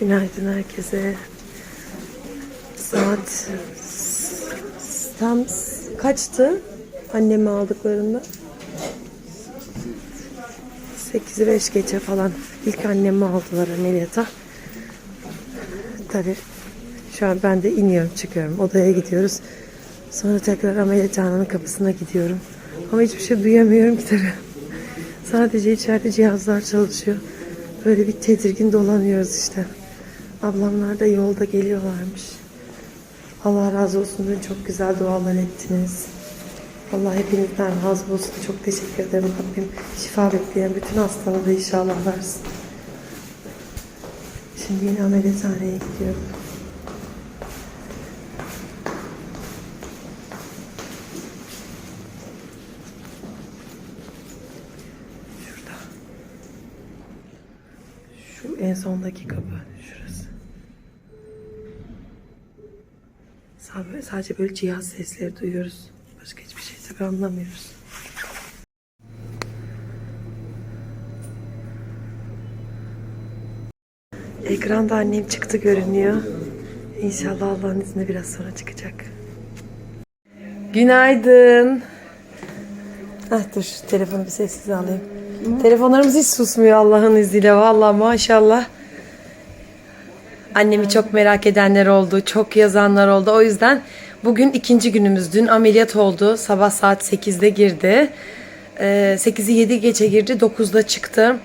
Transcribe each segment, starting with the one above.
Günaydın herkese. Saat tam kaçtı annemi aldıklarında? 8'i 5 geçe falan. İlk annemi aldılar ameliyata. Tabii şu an ben de iniyorum çıkıyorum. Odaya gidiyoruz. Sonra tekrar ameliyathanenin kapısına gidiyorum. Ama hiçbir şey duyamıyorum ki tabii. Sadece içeride cihazlar çalışıyor. Böyle bir tedirgin dolanıyoruz işte. Ablamlar da yolda geliyorlarmış. Allah razı olsun. Dün çok güzel dualar ettiniz. Allah hepinizden razı olsun. Çok teşekkür ederim. Rabbim şifa bekleyen bütün hastalara inşallah versin. Şimdi yine ameliyathaneye gidiyorum. Şu en sondaki kapı. Şurası. Sadece, böyle cihaz sesleri duyuyoruz. Başka hiçbir şey tabii anlamıyoruz. Ekranda annem çıktı görünüyor. İnşallah Allah'ın izniyle biraz sonra çıkacak. Günaydın. Ah dur telefonu bir sessiz alayım. Telefonlarımız hiç susmuyor Allah'ın izniyle. Vallahi maşallah. Annemi çok merak edenler oldu. Çok yazanlar oldu. O yüzden bugün ikinci günümüz. Dün ameliyat oldu. Sabah saat 8'de girdi. Ee, 8'i 7 geçe girdi. 9'da çıktı.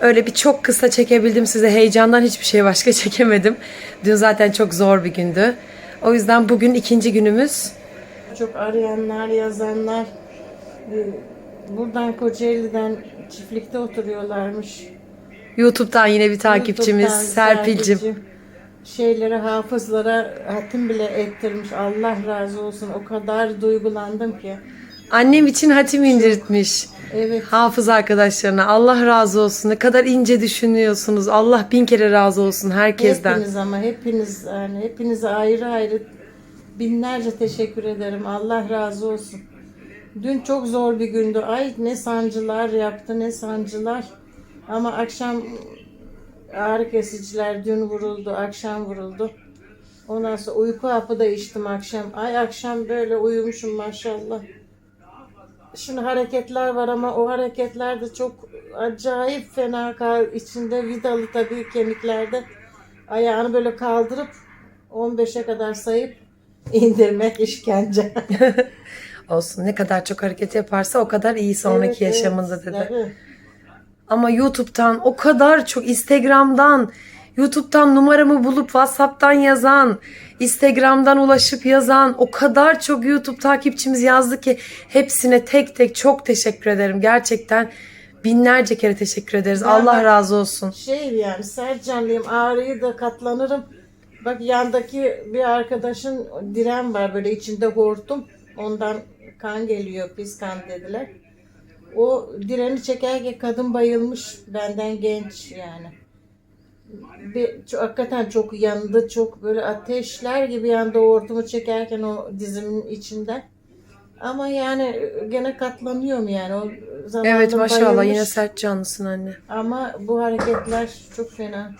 Öyle bir çok kısa çekebildim size. Heyecandan hiçbir şey başka çekemedim. Dün zaten çok zor bir gündü. O yüzden bugün ikinci günümüz. Çok arayanlar, yazanlar e, buradan Kocaeli'den çiftlikte oturuyorlarmış. YouTube'dan yine bir takipçimiz YouTube'dan Serpil'cim. Serpil'cim Şeylere, hafızlara hatim bile ettirmiş. Allah razı olsun. O kadar duygulandım ki. Annem için hatim indirtmiş. Evet. Hafız arkadaşlarına Allah razı olsun. Ne kadar ince düşünüyorsunuz. Allah bin kere razı olsun herkesten. Hepiniz ama hepiniz yani hepinize ayrı ayrı binlerce teşekkür ederim. Allah razı olsun. Dün çok zor bir gündü. Ay ne sancılar yaptı ne sancılar. Ama akşam ağrı kesiciler dün vuruldu, akşam vuruldu. Ondan sonra uyku hapı da içtim akşam. Ay akşam böyle uyumuşum maşallah. Şimdi hareketler var ama o hareketler de çok acayip fena kal içinde vidalı tabii kemiklerde. Ayağını böyle kaldırıp 15'e kadar sayıp indirmek işkence. Olsun ne kadar çok hareket yaparsa o kadar iyi sonraki Evet, yaşamında evet, dedi. Ama YouTube'dan o kadar çok Instagram'dan YouTube'dan numaramı bulup WhatsApp'tan yazan, Instagram'dan ulaşıp yazan o kadar çok YouTube takipçimiz yazdı ki hepsine tek tek çok teşekkür ederim. Gerçekten binlerce kere teşekkür ederiz. Ben Allah razı olsun. Şey yani sercanlıyım ağrıyı da katlanırım. Bak yandaki bir arkadaşın diren var böyle içinde hortum. Ondan kan geliyor pis kan dediler. O direni çekerken kadın bayılmış benden genç yani. Bir, çok, hakikaten çok yandı çok böyle ateşler gibi yandı o hortumu çekerken o dizimin içinden. Ama yani gene katlanıyorum yani. O zamanında Evet maşallah bayılmış. yine sert canlısın anne. Ama bu hareketler çok fena.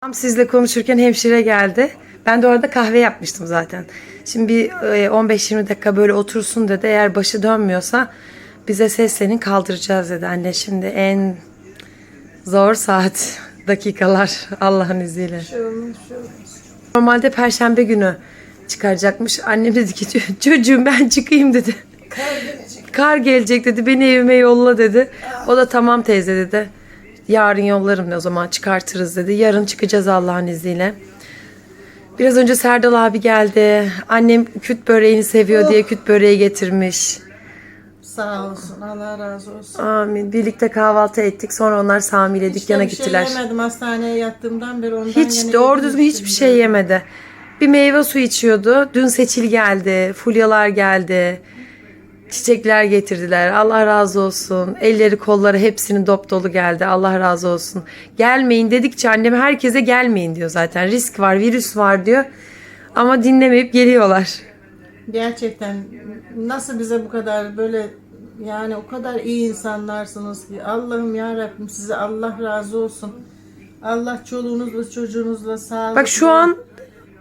Tam sizle konuşurken hemşire geldi. Ben de orada kahve yapmıştım zaten. Şimdi bir e, 15-20 dakika böyle otursun dedi. Eğer başı dönmüyorsa bize seslenin kaldıracağız dedi. Anne şimdi en zor saat dakikalar Allah'ın izniyle. Normalde perşembe günü çıkaracakmış. Annem dedi ki "Ço- çocuğum ben çıkayım dedi. Kar gelecek dedi. Beni evime yolla dedi. O da tamam teyze dedi. Yarın yollarım ne o zaman çıkartırız dedi. Yarın çıkacağız Allah'ın izniyle. Biraz önce Serdal abi geldi. Annem küt böreğini seviyor diye küt böreği getirmiş. Sağ olsun. Allah razı olsun. Amin. Birlikte kahvaltı ettik. Sonra onlar Sami ile dükkana Hiç bir gittiler. şey yemedim hastaneye yattığımdan beri ondan Hiç doğru düzgün hiçbir şey yemedi. Bir meyve su içiyordu. Dün Seçil geldi. Fulyalar geldi. Çiçekler getirdiler. Allah razı olsun. Elleri kolları hepsinin dop dolu geldi. Allah razı olsun. Gelmeyin dedikçe annem herkese gelmeyin diyor zaten. Risk var, virüs var diyor. Ama dinlemeyip geliyorlar. Gerçekten nasıl bize bu kadar böyle Yani o kadar iyi insanlarsınız ki. Allah'ım ya Rabbim size Allah razı olsun. Allah çoluğunuzla çocuğunuzla sağlıklı. Bak şu an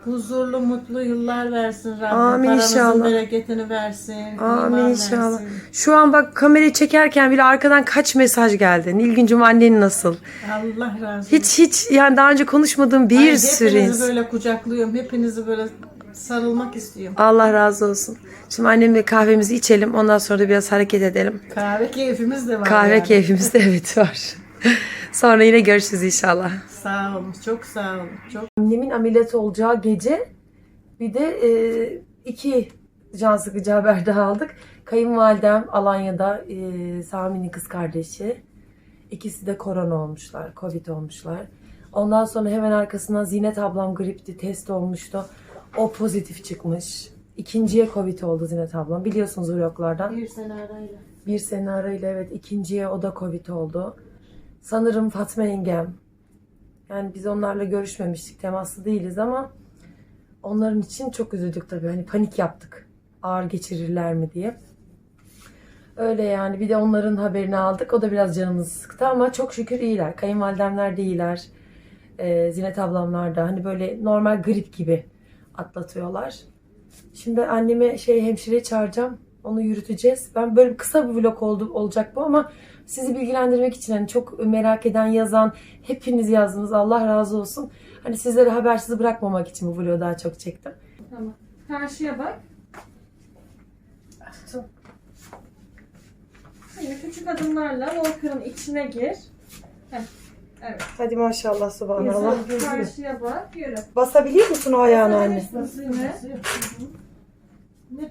huzurlu mutlu yıllar versin Rabbim. Amin Paranızın inşallah. bereketini versin. Amin iman inşallah. versin. Şu an bak kamerayı çekerken bile arkadan kaç mesaj geldi. Nilgüncüm annen nasıl? Allah razı olsun. Hiç hiç yani daha önce konuşmadığım bir Ay, sürü Hepinizi böyle kucaklıyorum. Hepinizi böyle sarılmak istiyorum. Allah razı olsun. Şimdi annemle kahvemizi içelim. Ondan sonra da biraz hareket edelim. Kahve keyfimiz de var. Kahve yani. keyfimiz de evet var. sonra yine görüşürüz inşallah. Sağ olun. Çok sağ olun. Çok Annemin ameliyat olacağı gece bir de e, iki can sıkıcı haber daha aldık. Kayınvalidem Alanya'da e, Sami'nin kız kardeşi. İkisi de korona olmuşlar, covid olmuşlar. Ondan sonra hemen arkasından Zinet ablam gripti, test olmuştu. O pozitif çıkmış. İkinciye covid oldu Zinet ablam. Biliyorsunuz vloglardan. bir sene arayla. Bir sene arayla evet ikinciye o da Covid oldu. Sanırım Fatma yengem. Yani biz onlarla görüşmemiştik. Temaslı değiliz ama onların için çok üzüldük tabii. Hani panik yaptık. Ağır geçirirler mi diye. Öyle yani. Bir de onların haberini aldık. O da biraz canımızı sıktı ama çok şükür iyiler. Kayınvalidemler de iyiler. Ee, Zinet ablamlar da hani böyle normal grip gibi atlatıyorlar. Şimdi anneme şey hemşire çağıracağım. Onu yürüteceğiz. Ben böyle kısa bir vlog oldu, olacak bu ama sizi bilgilendirmek için hani çok merak eden yazan hepiniz yazdınız. Allah razı olsun. Hani sizleri habersiz bırakmamak için bu vlogu daha çok çektim. Tamam. Karşıya bak. Şimdi küçük adımlarla Volkan'ın içine gir. Heh. Evet. Hadi maşallah subhanallah. Güzel. Karşıya bak. Yürü. Basabiliyor musun o ayağını anne? Üstüne.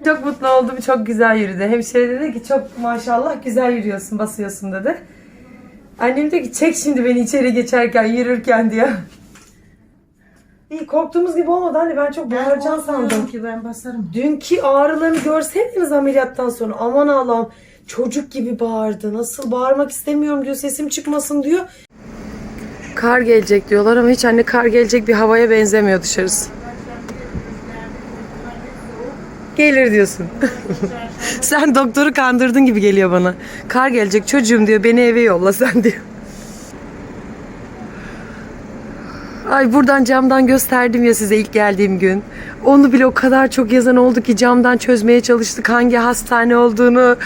Çok mutlu oldum. Çok güzel yürüdü. Hemşire dedi ki çok maşallah güzel yürüyorsun, basıyorsun dedi. Annem dedi ki çek şimdi beni içeri geçerken, yürürken diyor. İyi korktuğumuz gibi olmadı anne. Ben çok bağıracağım sandım. ki ben basarım. Dünkü ağrılarını görseydiniz ameliyattan sonra. Aman Allah'ım çocuk gibi bağırdı. Nasıl bağırmak istemiyorum diyor. Sesim çıkmasın diyor. Kar gelecek diyorlar ama hiç anne kar gelecek bir havaya benzemiyor dışarısı. Gelir diyorsun. sen doktoru kandırdın gibi geliyor bana. Kar gelecek çocuğum diyor beni eve yolla sen diyor. Ay buradan camdan gösterdim ya size ilk geldiğim gün. Onu bile o kadar çok yazan oldu ki camdan çözmeye çalıştık hangi hastane olduğunu.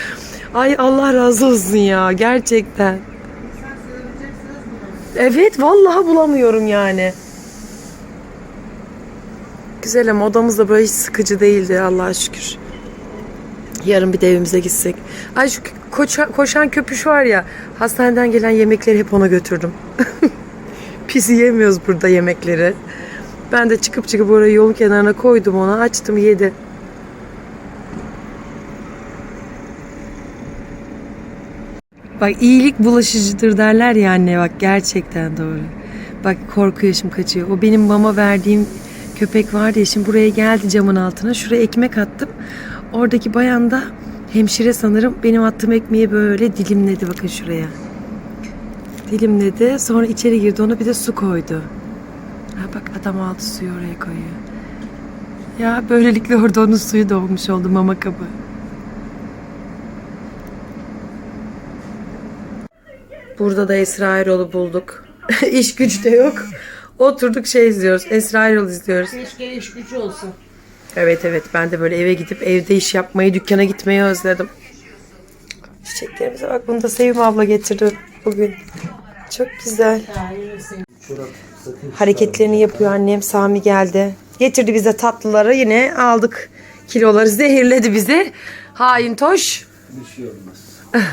Ay Allah razı olsun ya gerçekten. Evet vallahi bulamıyorum yani. Güzel ama odamız da böyle hiç sıkıcı değildi Allah'a şükür. Yarın bir de evimize gitsek. Ay şu koşan, koşan köpüş var ya hastaneden gelen yemekleri hep ona götürdüm. Pis yemiyoruz burada yemekleri. Ben de çıkıp çıkıp oraya yolun kenarına koydum ona açtım yedi. Bak iyilik bulaşıcıdır derler ya anne bak gerçekten doğru. Bak korku yaşım kaçıyor. O benim mama verdiğim köpek vardı ya şimdi buraya geldi camın altına. Şuraya ekmek attım. Oradaki bayan da hemşire sanırım benim attığım ekmeği böyle dilimledi bakın şuraya. Dilimledi. Sonra içeri girdi ona bir de su koydu. Ha bak adam aldı suyu oraya koyuyor. Ya böylelikle orada onun suyu dolmuş oldu mama kabı. Burada da Esra Erol'u bulduk. İş güç de yok. Oturduk şey izliyoruz. Esra Erol izliyoruz. Keşke iş gücü olsa. Evet evet ben de böyle eve gidip evde iş yapmayı, dükkana gitmeyi özledim. Çiçeklerimize bak bunu da Sevim abla getirdi bugün. Çok güzel. Hareketlerini yapıyor annem. Sami geldi. Getirdi bize tatlıları yine aldık. Kiloları zehirledi bizi. Hain toş. Bir şey olmaz.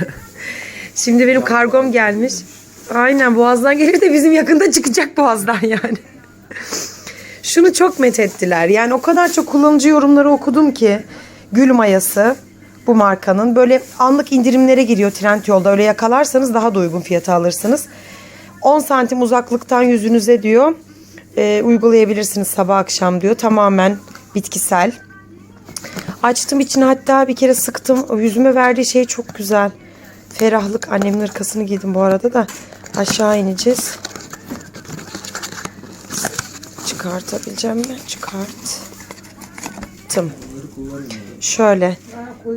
Şimdi benim kargom gelmiş. Aynen boğazdan gelir de bizim yakında çıkacak boğazdan yani. Şunu çok methettiler. Yani o kadar çok kullanıcı yorumları okudum ki. Gül mayası bu markanın. Böyle anlık indirimlere giriyor Trendyol'da. Öyle yakalarsanız daha da uygun fiyata alırsınız. 10 santim uzaklıktan yüzünüze diyor. e, uygulayabilirsiniz sabah akşam diyor. Tamamen bitkisel. Açtım içine hatta bir kere sıktım. O yüzüme verdiği şey çok güzel. Ferahlık. Annemin hırkasını giydim bu arada da. Aşağı ineceğiz. Çıkartabileceğim mi? Çıkarttım. Şöyle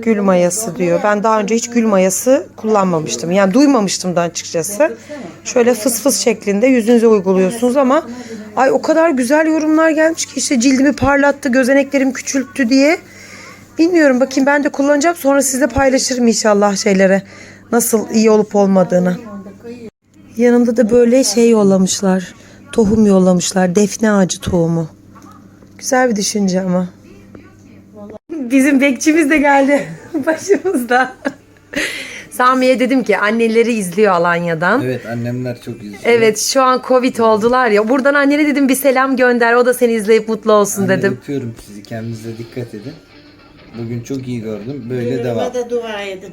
gül mayası diyor. Ben daha önce hiç gül mayası kullanmamıştım. Yani duymamıştım da açıkçası. Şöyle fıs fıs şeklinde yüzünüze uyguluyorsunuz ama ay o kadar güzel yorumlar gelmiş ki işte cildimi parlattı, gözeneklerim küçülttü diye. Bilmiyorum bakayım ben de kullanacağım sonra sizle paylaşırım inşallah şeylere. Nasıl iyi olup olmadığını. Yanında da böyle şey yollamışlar. Tohum yollamışlar. Defne ağacı tohumu. Güzel bir düşünce ama. Bizim bekçimiz de geldi başımızda. Sami'ye dedim ki anneleri izliyor Alanya'dan. Evet annemler çok izliyor. Evet şu an Covid oldular ya. Buradan annene dedim bir selam gönder. O da seni izleyip mutlu olsun Anne, dedim. öpüyorum sizi. Kendinize dikkat edin. Bugün çok iyi gördüm. Böyle devam. Dünürüme de dua edin.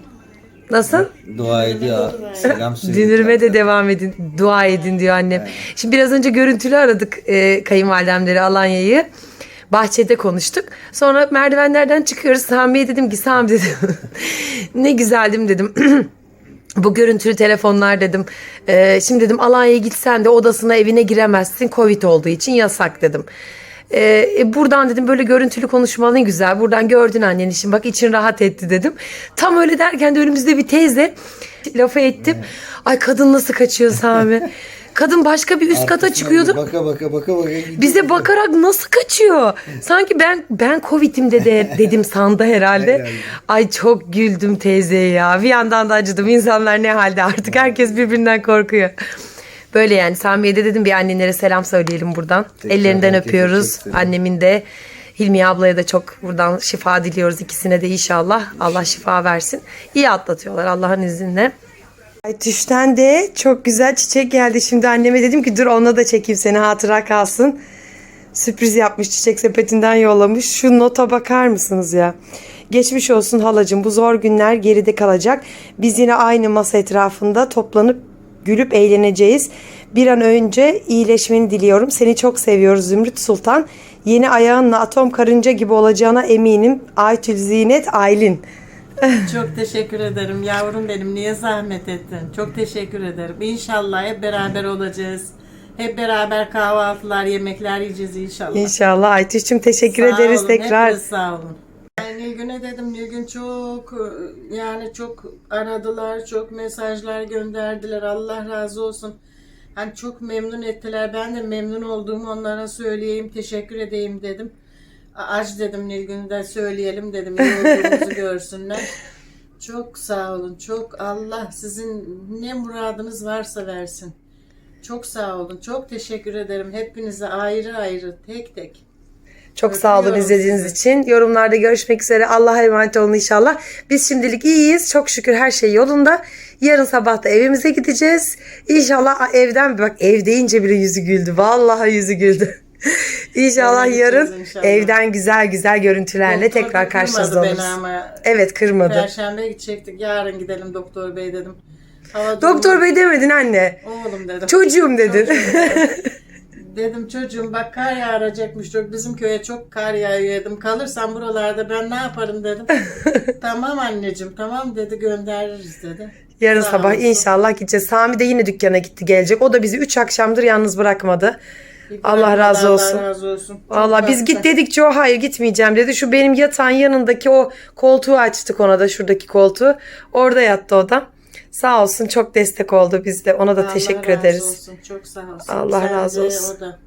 Nasıl? Dua ediyor. Selam söyleyin. Dünürüme de devam edin. Dua edin diyor annem. Şimdi biraz önce görüntülü aradık e, kayınvalidemleri Alanya'yı. Bahçede konuştuk. Sonra merdivenlerden çıkıyoruz. Sami'ye dedim ki Sami dedim. ne güzeldim dedim. Bu görüntülü telefonlar dedim. E, şimdi dedim Alanya'ya gitsen de odasına evine giremezsin. Covid olduğu için yasak dedim. E, e, buradan dedim böyle görüntülü konuşman ne güzel. Buradan gördün annen işin bak için rahat etti dedim. Tam öyle derken de önümüzde bir teyze lafı ettim. Ay kadın nasıl kaçıyor Sami? Kadın başka bir üst kata Arkasına çıkıyordu. Baka baka baka baka. gidiyor. Bize bakarak nasıl kaçıyor? Sanki ben ben Covid'im de dedim sandı herhalde. Herhalde. Ay çok güldüm teyzeye ya. Bir yandan da acıdım. İnsanlar ne halde artık herkes birbirinden korkuyor. Böyle yani Sami'ye de dedim bir annelere selam söyleyelim buradan. Tekrar Ellerinden öpüyoruz. Annemin de Hilmiye ablaya da çok buradan şifa diliyoruz ikisine de inşallah. Allah şifa versin. İyi atlatıyorlar Allah'ın izniyle. Ay düşten de çok güzel çiçek geldi. Şimdi anneme dedim ki dur ona da çekeyim seni hatıra kalsın. Sürpriz yapmış çiçek sepetinden yollamış. Şu nota bakar mısınız ya? Geçmiş olsun halacığım bu zor günler geride kalacak. Biz yine aynı masa etrafında toplanıp gülüp eğleneceğiz. Bir an önce iyileşmeni diliyorum. Seni çok seviyoruz Zümrüt Sultan. Yeni ayağınla atom karınca gibi olacağına eminim. Aytül Zinet Aylin. Çok teşekkür ederim yavrum benim. Niye zahmet ettin? Çok teşekkür ederim. İnşallah hep beraber olacağız. Hep beraber kahvaltılar, yemekler yiyeceğiz inşallah. İnşallah Aytül'cüm teşekkür Sağ ederiz olun, tekrar. hepiniz sağ olun. Nilgün'e dedim Nilgün çok yani çok aradılar, çok mesajlar gönderdiler. Allah razı olsun. Hani çok memnun ettiler. Ben de memnun olduğumu onlara söyleyeyim, teşekkür edeyim dedim. Aç dedim Nilgün'de söyleyelim dedim. İyi olduğumuzu görsünler. Çok sağ olun. Çok Allah sizin ne muradınız varsa versin. Çok sağ olun. Çok teşekkür ederim. Hepinize ayrı ayrı tek tek. Çok sağ olun izlediğiniz için. Yorumlarda görüşmek üzere. Allah'a emanet olun inşallah. Biz şimdilik iyiyiz. Çok şükür her şey yolunda. Yarın sabah da evimize gideceğiz. İnşallah evden bak ev deyince bile yüzü güldü. Vallahi yüzü güldü. İnşallah yarın inşallah. evden güzel güzel görüntülerle Doktor tekrar karşınızda oluruz. ama Evet kırmadı. Perşembe gidecektik. Yarın gidelim doktor bey dedim. Hava Doktor bey demedin anne. Oğlum dedim. Çocuğum dedin. Dedim çocuğum bak kar yağacakmış çok bizim köye çok kar yağıyor dedim. Kalırsan buralarda ben ne yaparım dedim. tamam anneciğim tamam dedi göndeririz dedi. Yarın Sağ sabah olasın. inşallah gideceğiz. Sami de yine dükkana gitti gelecek. O da bizi 3 akşamdır yalnız bırakmadı. Allah razı olsun. Allah razı olsun. Çok Valla biz git dedikçe o hayır gitmeyeceğim dedi. Şu benim yatağın yanındaki o koltuğu açtık ona da şuradaki koltuğu. Orada yattı o da. Sağ olsun çok destek oldu bizde. Ona da Allah teşekkür razı ederiz. Olsun, çok sağ olsun. Allah Sen razı de, olsun. O da.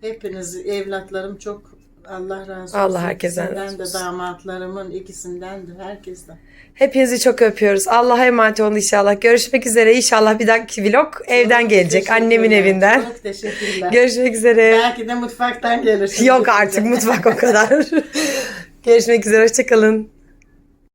Hepiniz evlatlarım çok Allah razı olsun. Allah herkesten razı de olsun. damatlarımın ikisinden de herkesten. Hepinizi çok öpüyoruz. Allah'a emanet olun inşallah. Görüşmek üzere. İnşallah bir dahaki vlog evden Çok gelecek. Annemin evinden. Çok teşekkürler. Görüşmek üzere. Belki de mutfaktan gelir. Yok artık mutfak o kadar. Görüşmek üzere. Hoşçakalın.